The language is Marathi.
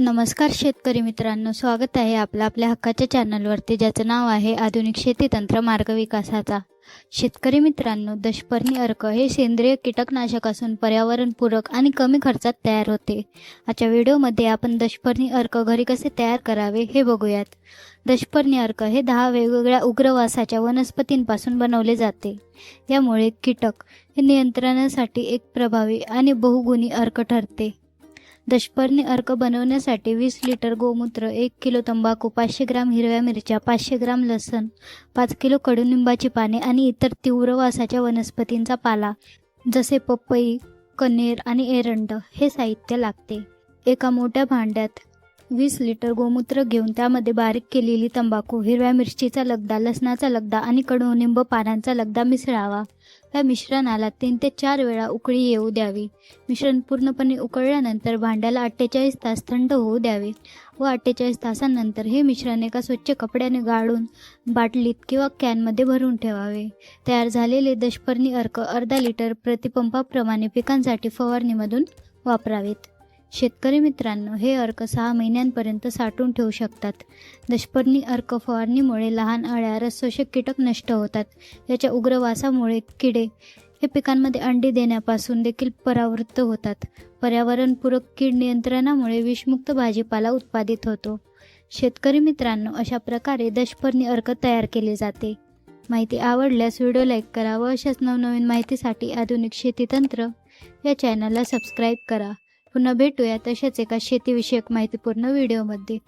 नमस्कार शेतकरी मित्रांनो स्वागत आहे आपलं आपल्या हक्काच्या चॅनलवरती ज्याचं नाव आहे आधुनिक शेतीतंत्र मार्ग विकासाचा. शेतकरी मित्रांनो दशपर्णी अर्क हे सेंद्रिय कीटकनाशक असून पर्यावरणपूरक आणि कमी खर्चात तयार होते. आजच्या व्हिडिओमध्ये आपण दशपर्णी अर्क घरी कसे तयार करावे हे बघूयात. दशपर्णी अर्क हे दहा वेगवेगळ्या उग्रवासाच्या वनस्पतींपासून बनवले जाते. यामुळे कीटक हे नियंत्रणासाठी एक प्रभावी आणि बहुगुणी अर्क ठरते. दशपर्णी अर्क बनवण्यासाठी वीस लिटर गोमूत्र एक किलो तंबाखू पाचशे ग्राम हिरव्या मिरच्या पाचशे ग्राम लसण पाच किलो कडुनिंबाची पाने आणि इतर तीव्र वासाच्या वनस्पतींचा पाला जसे पपई कनेर आणि एरंड हे साहित्य लागते. एका मोठ्या भांड्यात वीस लिटर गोमूत्र घेऊन त्यामध्ये बारीक केलेली तंबाखू हिरव्या मिरचीचा लगदा लसणाचा लगदा आणि कडुनिंब पानांचा लगदा मिसळावा. त्या मिश्रणाला तीन ते चार वेळा उकळी येऊ द्यावी. मिश्रण पूर्णपणे उकळल्यानंतर भांड्याला अठ्ठेचाळीस तास थंड होऊ द्यावे व अठ्ठेचाळीस तासानंतर हे मिश्रण एका स्वच्छ कपड्याने गाळून बाटलीत किंवा कॅनमध्ये भरून ठेवावे. तयार झालेले दशपर्णी अर्क अर्धा लिटर प्रतिपंपाप्रमाणे पिकांसाठी फवारणीमधून वापरावेत. शेतकरी मित्रांनो हे अर्क सहा महिन्यांपर्यंत साठवून ठेवू शकतात. दशपर्णी अर्क फवारणीमुळे लहान अळ्या रसशोषक कीटक नष्ट होतात. याच्या उग्र वासामुळे किडे हे पिकांमध्ये अंडी देण्यापासून देखील परावृत्त होतात. पर्यावरणपूरक कीड नियंत्रणामुळे विषमुक्त भाजीपाला उत्पादित होतो. शेतकरी मित्रांनो अशा प्रकारे दशपर्णी अर्क तयार केले जाते. माहिती आवडल्यास व्हिडिओ लाईक करा व अशाच नवनवीन माहितीसाठी आधुनिक शेतीतंत्र या चॅनलला सबस्क्राईब करा. पुन्हा भेटूया तशाच एका शेतीविषयक माहितीपूर्ण व्हिडिओमध्ये.